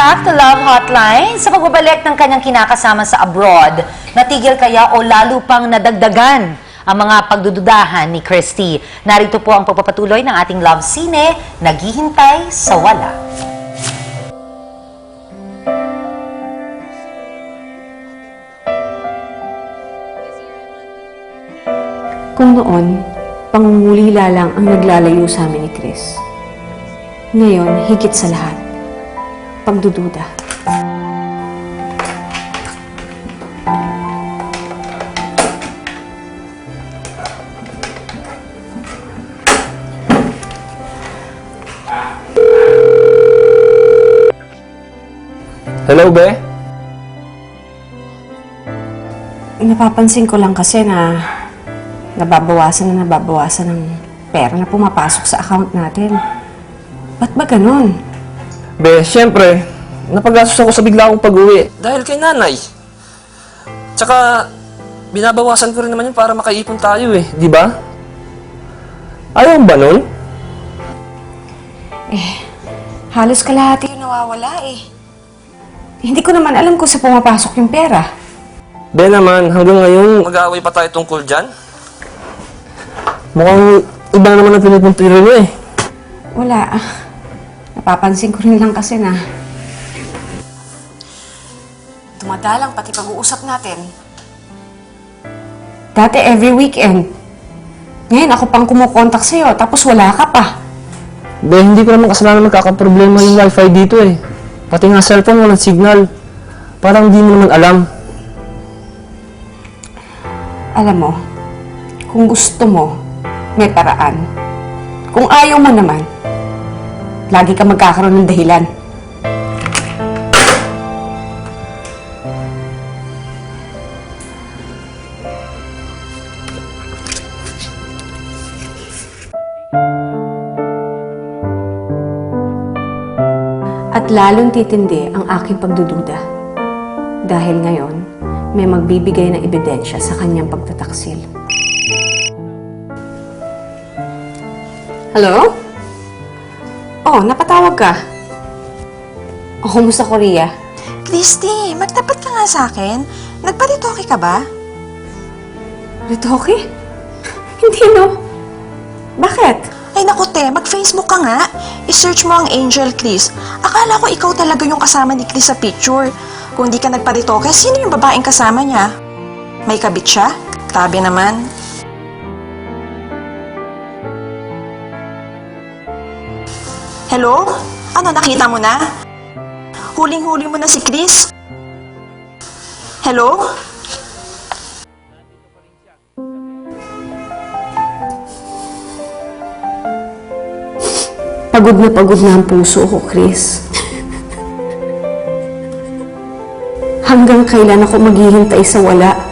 back to Love Hotline. Sa pagbabalik ng kanyang kinakasama sa abroad, natigil kaya o lalo pang nadagdagan ang mga pagdududahan ni Christy. Narito po ang pagpapatuloy ng ating Love Sine, Naghihintay sa Wala. Kung noon, pangungulila lang ang naglalayo sa amin ni Chris. Ngayon, higit sa lahat, pagdududa. Hello, be? Napapansin ko lang kasi na nababawasan na nababawasan ng pera na pumapasok sa account natin. Ba't ba ganun? Be, syempre, napagastos ako sa bigla akong pag-uwi. Dahil kay nanay. Tsaka, binabawasan ko rin naman yun para makaipon tayo eh, di ba? Ayaw ba nun? Halos kalahati yung nawawala eh. Hindi ko naman alam kung sa pumapasok yung pera. Be naman, hanggang ngayon, mag-aaway pa tayo tungkol dyan. Mukhang iba naman ang pinipuntirin mo eh. Wala. ah. Napapansin ko rin lang kasi na dumadalang pati pag-uusap natin. Dati every weekend. Ngayon ako pang kumukontak sa'yo, tapos wala ka pa. Be, hindi ko naman kasalanan magkakaproblema yung wifi dito eh. Pati nga cellphone walang signal. Parang di mo naman alam. Alam mo, kung gusto mo, may paraan. Kung ayaw mo naman, lagi ka magkakaroon ng dahilan. At lalong titindi ang aking pagdududa. Dahil ngayon, may magbibigay ng ebidensya sa kanyang pagtataksil. Hello? Oh, napatawag ka. Oh, kumusta Korea? Christy, magtapat ka nga sa akin. Nagparitoke ka ba? Ritoke? Hindi no. Bakit? Ay naku te, mag-Facebook ka nga. I-search mo ang Angel Chris. Akala ko ikaw talaga yung kasama ni Chris sa picture. Kung di ka nagparitoke, sino yung babaeng kasama niya? May kabit siya? Tabi naman. Hello? Ano, nakita mo na? Huling-huli mo na si Chris? Hello? Pagod na pagod na ang puso ko, Chris. Hanggang kailan ako maghihintay sa wala?